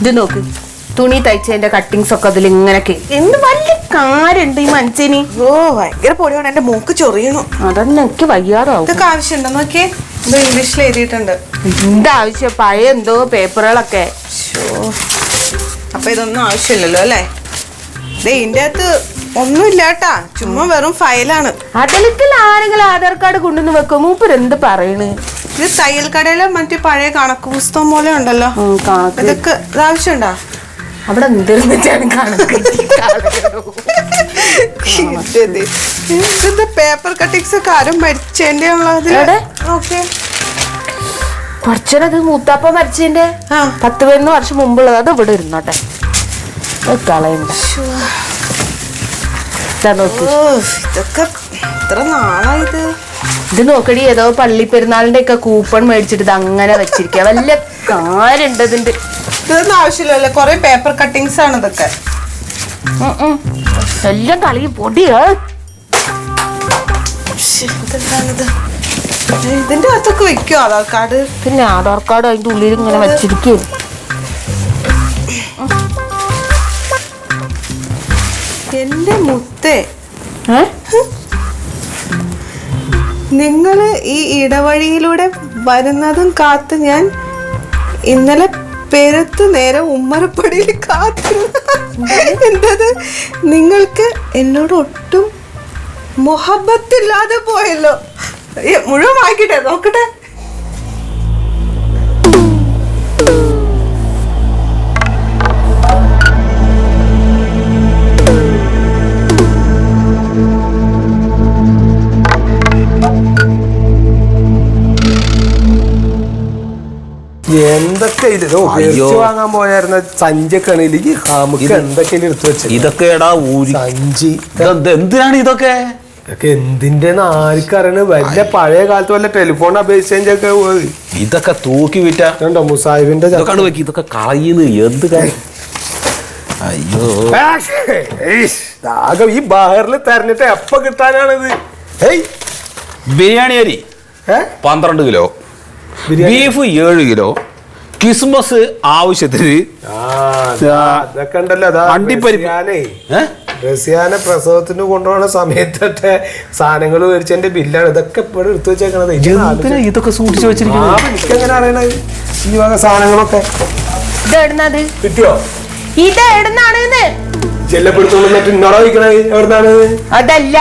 ഇത് നോക്ക്. തുണി തയ്ച്ചതിന്റെ കട്ടിങ്സ് ഒക്കെ അതിൽ ഇങ്ങനൊക്കെ എന്ത് വലിയ കാര്യണ്ട് ഈ മനുഷ്യന്? ഓ ഭയങ്കര പൊടിയാണ്. എന്റെ മൂക്ക് ചൊറിയണു അതന്നെ എനിക്ക് വയ്യാറാവും ഇതൊക്കെ ആവശ്യമുണ്ടോ? നോക്കിയേ. ഇത് ഇംഗ്ലീഷിൽ എഴുതിയിട്ടുണ്ട്. എന്താ ആവശ്യം പഴയ എന്തോ പേപ്പറുകളൊക്കെ. അപ്പൊ ഇതൊന്നും ആവശ്യമില്ലല്ലോ അല്ലേ? ഇതിന്റെ അകത്ത് ഒന്നുമില്ല കേട്ടാ ചുമ്മാ വെറും ഫയലാണ്. അടലത്തിൽ ആരെങ്കിലും ആധാർ കാർഡ് കൊണ്ടുവന്ന് വെക്കും? മൂപ്പർ എന്ത് പറയണ്? ഇത് തയ്യൽ കടയിലെ മറ്റേ പഴയ കണക്ക് പുസ്തകം പോലെ ഉണ്ടല്ലോ. ഉം, കണക്ക്. ഇതൊക്കെ ഇത് ആവശ്യമുണ്ടോ അവിടെ എന്തിരുന്നിട്ടാണ് കണക്ക്. ഇത് പേപ്പർ കട്ടിങ്സ് ഒക്കെ ആരും മരിച്ചതിന്റെ ഉള്ളത് എവിടെ? ഓക്കെ. കുറച്ചത് മൂത്താപ്പ മരിച്ചതിന്റെ ആ. പത്ത് പതിനൊന്ന് വർഷം മുമ്പുള്ളത്. അത് ഇവിടെ ഇരുന്നോട്ടെ. അത് കളയണ്ട. ഇതൊക്കെ ഇത്ര നാളായത്. ഇത് നോക്കടി ഏതോ പള്ളി പെരുന്നാളിന്റെ ഒക്കെ കൂപ്പൺ മേടിച്ചിട്ട് ഇത് അങ്ങനെ വെച്ചിരിക്ക. വല്ല കാര്യണ്ട് ഇതിന്റെ. ഇതൊന്നും ആവശ്യമില്ലല്ലോ കൊറേ പേപ്പർ കട്ടിങ്സ് ആണ് ഇതൊക്കെ. എല്ലാം കളി പൊടിയാ. ഇതെന്താണിത് ഇതിന്റെ അകത്തൊക്കെ വെക്കോ ആധാർ കാർഡ്? പിന്നെ ആധാർ കാർഡ് അതിന്റെ ഉള്ളിൽ ഇങ്ങനെ വെച്ചിരിക്കും എന്റെ മുത്തേ. നിങ്ങൾ ഈ ഇടവഴിയിലൂടെ വരുന്നതും കാത്ത് ഞാൻ ഇന്നലെ പെരുത്ത് നേരെ ഉമ്മറപ്പടിയിൽ കാത്തു എന്തത്? നിങ്ങൾക്ക് എന്നോട് ഒട്ടും മൊഹബത്തില്ലാതെ പോയല്ലോ. മുഴുവൻ വായിക്കട്ടെ നോക്കട്ടെ. എന്തൊക്കെ ഇത്. വാങ്ങാൻ പോയായിരുന്ന സഞ്ചിക്കണിലേക്ക് നമുക്ക് എന്തൊക്കെ എടുത്തു വെച്ചത്? ഇതൊക്കെ എടാ ഊരി. സഞ്ചി. എന്തിനാണ് ഇതൊക്കെ? ഇതൊക്കെ എന്തിന്റെ ആർക്കറിയണ്? വല്ല പഴയ കാലത്ത് വല്ല ടെലിഫോൺ അപേക്ഷിച്ചൊക്കെ പോയി. ഇതൊക്കെ തൂക്കി വിറ്റ. കണ്ടോ മുസാഹിബിന്റെ ഇതൊക്കെ വെക്കി ഇതൊക്കെ കളയുന്നു. എന്ത് കാര്യം അയ്യോ. ആകെ ഈ ബാഹറിൽ തെരഞ്ഞിട്ട് എപ്പ കിട്ടാനാണിത്? ഏയ് ബിരിയാണി അരി? പന്ത്രണ്ട് കിലോ. ബീഫ് ഏഴ് കിലോ ക്രിസ്മസ് ആവശ്യത്തിന്. റസിയാനെ? പ്രസവത്തിന് കൊണ്ടുപോകുന്ന സമയത്തൊക്കെ സാധനങ്ങൾ മേടിച്ചതിന്റെ ബില്ലാണ്. ഇതൊക്കെ ഇവിടെ എടുത്തു വെച്ചേക്കണത്. ഇതൊക്കെ സൂക്ഷിച്ചു വെച്ചിരിക്കുന്നത്? എനിക്കെങ്ങനെ അറിയണത്? ഈ വക സാധനങ്ങളൊക്കെ. കിട്ടിയോ? ഇത് എവിടുന്നാണ് അതല്ല.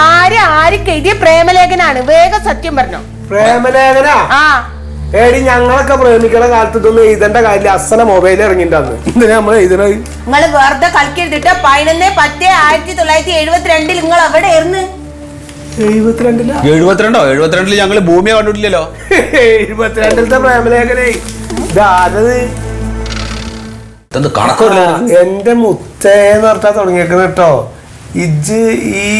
ആര് ആര് എഴുതിയ പ്രേമലേഖനാണ്. വേഗം സത്യം പറഞ്ഞോ. പ്രേമലേഖന? ആ. ഏടി ഞങ്ങളൊക്കെ പ്രേമിക്കണ കാലത്ത് ഇതൊന്നും എഴുതേണ്ട കാര്യമില്ല. അസന മൊബൈൽ ഇറങ്ങിണ്ടാന്ന് എന്തിനാ നമ്മൾ എഴുതണത് നിങ്ങൾ വെറുതെ കളിക്കരുതിട്ട് പതിനൊന്ന് പത്ത് ആയിരത്തി തൊള്ളായിരത്തി എഴുപത്തിരണ്ടിൽ നിങ്ങൾ അവിടെ ആയിരുന്നു? എഴുപത്തിരണ്ടില? എഴുപത്തിരണ്ടോ? എഴുപത്തിരണ്ടിൽ ഞങ്ങൾ ഭൂമിയെ കണ്ടിട്ടില്ലല്ലോ. എഴുപത്തിരണ്ടിലത്തെ പ്രേമലേഖനേ. ഇതാരത്? ഇതെന്ത് കണക്കില്ല എന്റെ മുത്തേന്ന് പറഞ്ഞാ തുടങ്ങിയേക്കണ കേട്ടോ ഇജ് ഈ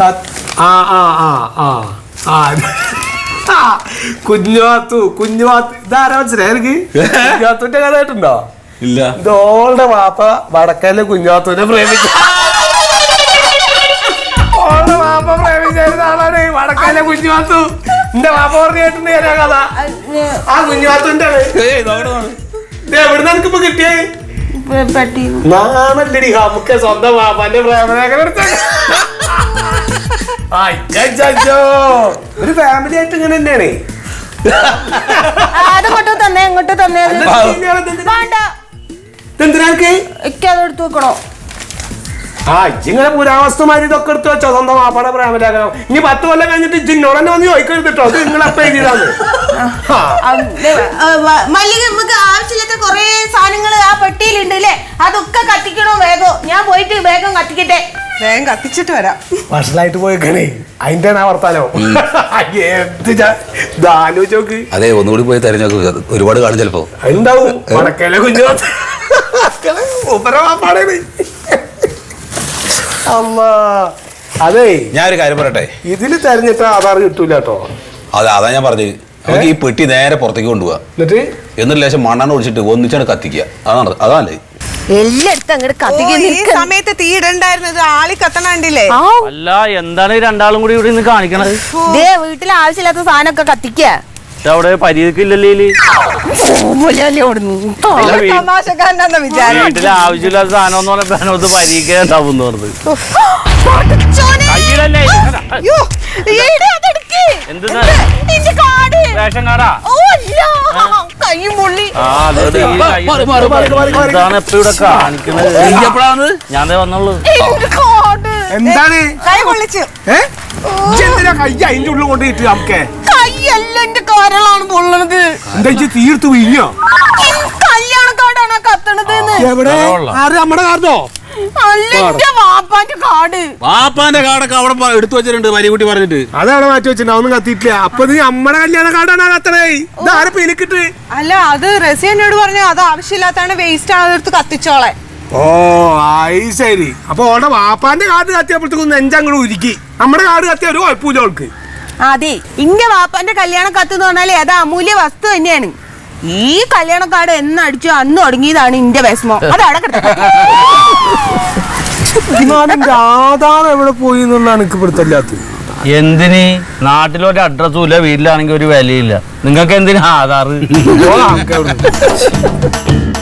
കത്ത്- ആ ആ ആ ആ ആ, കുഞ്ഞുവാത്തു കുഞ്ഞുവാത്തു ഇതാരാ മനസ്സിലായി എനിക്ക് കുഞ്ഞുവാത്തുന്റെ കഥ കേട്ടുണ്ടോ ഇല്ല. ഇതോളുടെ വാപ്പ വടക്കയിലെ കുഞ്ഞുവാത്തുവിനെ പ്രേമിച്ചു. ഓളുടെ വാപ്പ പ്രേമിച്ചായിരുന്ന ആളാണ് ഈ കുഞ്ഞുവാത്തു. എന്റെ വാപ്പ പറഞ്ഞു ഞാൻ ആ കഥ. ആ കുഞ്ഞുവാത്തുവിന്റെ. എവിടുന്ന് എനിക്കിപ്പോ കിട്ടിയേ? പെട്ടി നാണല്ലടി നമുക്ക് സ്വന്തം വാപ്പാന്റെ പ്രേമലേഖനം എടുത്ത ഒരു ഫാമിലി ആയിട്ട് ഇങ്ങനെ തന്നെയാണ്. അത് ഇങ്ങോട്ട് തന്നെ ഇങ്ങോട്ട് തന്നെ. വേണ്ട. എനിക്ക് അത് വെക്കണോ? ആ ഇങ്ങനെ പുരാവസ്തുമാരി ഇതൊക്കെ എടുത്ത് വെച്ചോ സ്വന്തം വാപ്പാടെ പ്രേമലേഖനം ഇനി പത്ത് കൊല്ലം കഴിഞ്ഞിട്ട് ഇജ്ജിന്നോട് തന്നെ വന്ന് ചോദിക്കരുത് കേട്ടോ അത് നിങ്ങൾ എഴുതിയതാണ് ആ മല്ലിക നമുക്ക് ആവശ്യമില്ലാത്ത കൊറേ സാധനങ്ങൾ ആ പെട്ടിയിലുണ്ട് അല്ലേ അതൊക്കെ കത്തിക്കണോ വേഗം? ഞാൻ പോയിട്ട് വേഗം കത്തിക്കട്ടെ. വേഗം കത്തിച്ചിട്ട് വരാം. വഷളായിട്ട് പോയേക്കണേ. അതിന്റെ ആ വർത്താനോ? എന്ത് ജാ- ഇത് ആലോചിച്ച് നോക്ക്. അതെ ഒന്നുകൂടി പോയി തെരഞ്ഞോക്ക് ഒരുപാട് കാണും ചിലപ്പോ. ഉണ്ടാവും വടക്കേലെ കുഞ്ഞു ഉപരവാപ്പാടേ അമ്മ. അതേ. ഞാൻ ഒരു കാര്യം പറയട്ടെ? ഇതിൽ തെരഞ്ഞിട്ട് ആധാർ കിട്ടൂല കേട്ടോ. അതെ അതാ ഞാൻ പറഞ്ഞത്. നമുക്ക് ഈ പെട്ടി നേരെ പുറത്തേക്ക് കൊണ്ടുപോവാ. എന്നിട്ട്? എന്നിട്ട് ലേശം മണ്ണെണ്ണ ഒഴിച്ചിട്ട് ഒന്നിച്ചാണ് കത്തിക്കുക. അതാണ് അതാണല്ലേ? എല്ലായിടത്തും അങ്ങോട്ട്. സമയത്ത് തീ ഇടണ്ടായിരുന്നത് ആളി കത്തണണ്ടില്ലേ അല്ല എന്താണ് ഈ രണ്ടാളും കൂടി ഇവിടെ നിന്ന് കാണിക്കണത്? ദേ വീട്ടിൽ ആവശ്യമില്ലാത്ത സാധനമൊക്കെ അവിടെ പരീക്കില്ലല്ലേ തമാശക്കാരനാന്ന വിചാരം. വീട്ടിലെ ആവശ്യമില്ലാത്ത സാധനം എന്ന് പറഞ്ഞാൽ ബനോത്ത് ഉണ്ടാവും പറഞ്ഞത് പഠിച്ചോനെ. കയ്യിലല്ലേ അയ്യോ, ഈടെ അതെടുക്ക്. എന്തിനാ? എന്ത്? നിന്റെ കാട്. റേഷൻ കാർഡാ? ഓ, കൈ മുള്ളി. ആ അത് ഈ കയ്യിൽ ഇതാണ് എപ്പോ ഇവിടെ കാണിക്കണത് ഞാൻ വന്നുള്ളൂ. എന്താണ്? കൈ പൊള്ളിച്ചു ഏ? ഇജ്ജ് എന്തിനാ കയ്യ അതിന്റെ ഉള്ളിൽ കൊണ്ട് ഇട്ട് നമുക്ക് കൈയല്ല എന്റെ കരളാണ് പൊള്ളണത്. എന്താ തീർത്ത് വീഞ്ഞോ കല്യാണ കാർഡാണ് കത്തണത് എവിടെ? നമ്മുടെ കാർഡോ? വാപ്പാന്റെ കാർഡൊക്കെ വാപ്പാന്റെ കാടൊക്കെ അവിടെ എടുത്തു വെച്ചിട്ടുണ്ട് മരികുട്ടി പറഞ്ഞിട്ട്. അതവിടെ മാറ്റി വെച്ചിട്ടുണ്ട് അതൊന്നും കത്തിയിട്ടില്ല. അപ്പൊ നീ അമ്മടെ കല്യാണ കാർഡാണ് കത്തണേ ഇതാരെ പെലിക്കിട്ട് അല്ല അത് റസി പറഞ്ഞു അത് ആവശ്യമില്ലാത്താണ് വേസ്റ്റ് ആണ് അതെടുത്ത് കത്തിച്ചോളെ. ഓ ആയി ശരി. അപ്പൊ ഓടെ വാപ്പാന്റെ കാർഡ് കത്തിയപ്പോഴത്തേക്കും നെഞ്ചങ്ങോട് ഉരുക്കി. നമ്മുടെ കാർഡ് കത്തിയ ഒരു കുഴപ്പമില്ല അവൾക്ക് അതെ ഇന്റെ വാപ്പാന്റെ കല്യാണ കത്ത് എന്ന് പറഞ്ഞാൽ അത് അമൂല്യ വസ്തു തന്നെയാണ്. ഈ കല്യാണ കാർഡ് എന്നടിച്ചു അന്ന് തുടങ്ങിയതാണ് ഇന്റെ വിഷമം. അതവിടെ അവിടെ കിടക്കട്ടെ. ആധാരം എവിടെ പോയി എന്നുള്ളതാണ് എനിക്ക് പിടുത്തല്ലാത്തത് എന്തിന് നാട്ടിലൊരു അഡ്രസ്സും ഇല്ല വീട്ടിലാണെങ്കിൽ ഒരു വിലയില്ല നിങ്ങൾക്ക് എന്തിനാ ആധാർ.